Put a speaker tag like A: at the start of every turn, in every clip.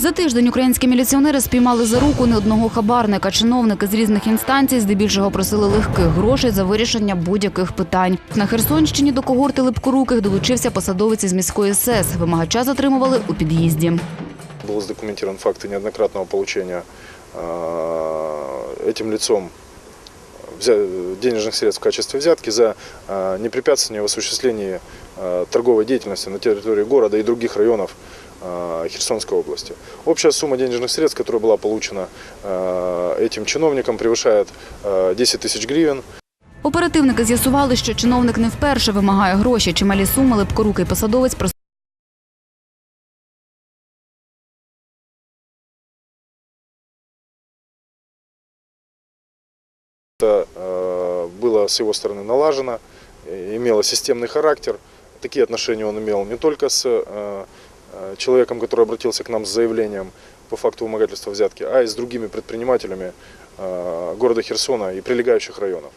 A: За тиждень українські міліціонери спіймали за руку не одного хабарника. Чиновники з різних інстанцій здебільшого просили легких грошей за вирішення будь-яких питань. На Херсонщині до когорти липкоруких долучився посадовець із міської СЕС. Вимагача затримували у під'їзді.
B: Был задокументирован факты неоднократного получения э, этим лицом взя- денежных средств в качестве взятки за э, непрепятствование в осуществлении э, торговой деятельности на территории города и других районов э, Херсонской области. Общая сумма денежных средств, которая была получена э, этим чиновником, превышает э, 10 тысяч гривен.
A: Оперативники з'ясували, що чиновник не вперше вимагає гроші. Чималі суми липкорукий посадовець просив
B: Это э, было с его стороны налажено, э, имело системный характер. Такие отношения он имел не только с э, э, человеком, который обратился к нам с заявлением по факту вымогательства взятки, а и с другими предпринимателями э, города Херсона и прилегающих районов.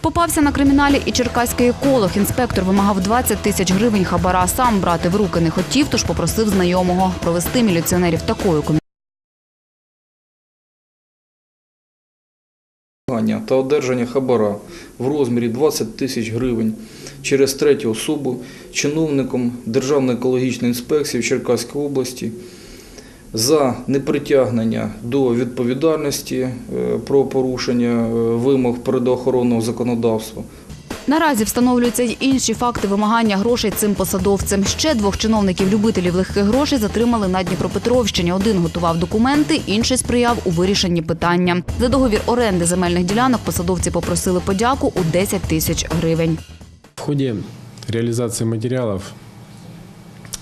A: Попався на криміналі і черкаський еколог. Інспектор вимагав 20 тисяч гривень хабара. Сам брати в руки не хотів, тож попросив знайомого провести міліціонерів такою комісією.
C: Вимагання та одержання хабара в розмірі 20 тисяч гривень через третю особу чиновником Державної екологічної інспекції в Черкаській області за непритягнення до відповідальності е, про порушення е, вимог природоохоронного законодавства.
A: Наразі встановлюються й інші факти вимагання грошей цим посадовцям. Ще двох чиновників-любителів легких грошей затримали на Дніпропетровщині. Один готував документи, інший сприяв у вирішенні питання. За договір оренди земельних ділянок посадовці попросили подяку у 10 тисяч гривень.
D: В ходе реализации материалов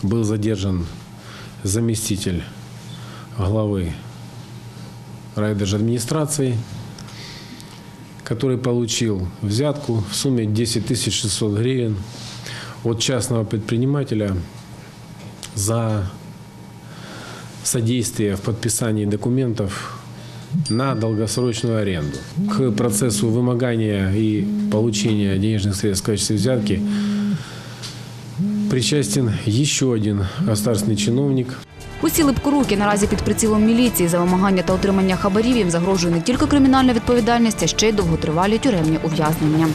D: был задержан заместитель главы райдержадминистрации, который получил взятку в сумме 10 600 гривен от частного предпринимателя за содействие в подписании документов на долгосрочную аренду. К процессу вымогания и получения денежных средств в качестве взятки причастен еще один государственный чиновник –
A: Усі липкоруки наразі під прицілом міліції за вимагання та отримання хабарів їм загрожує не тільки кримінальна відповідальність, а ще й довготривалі тюремні ув'язнення.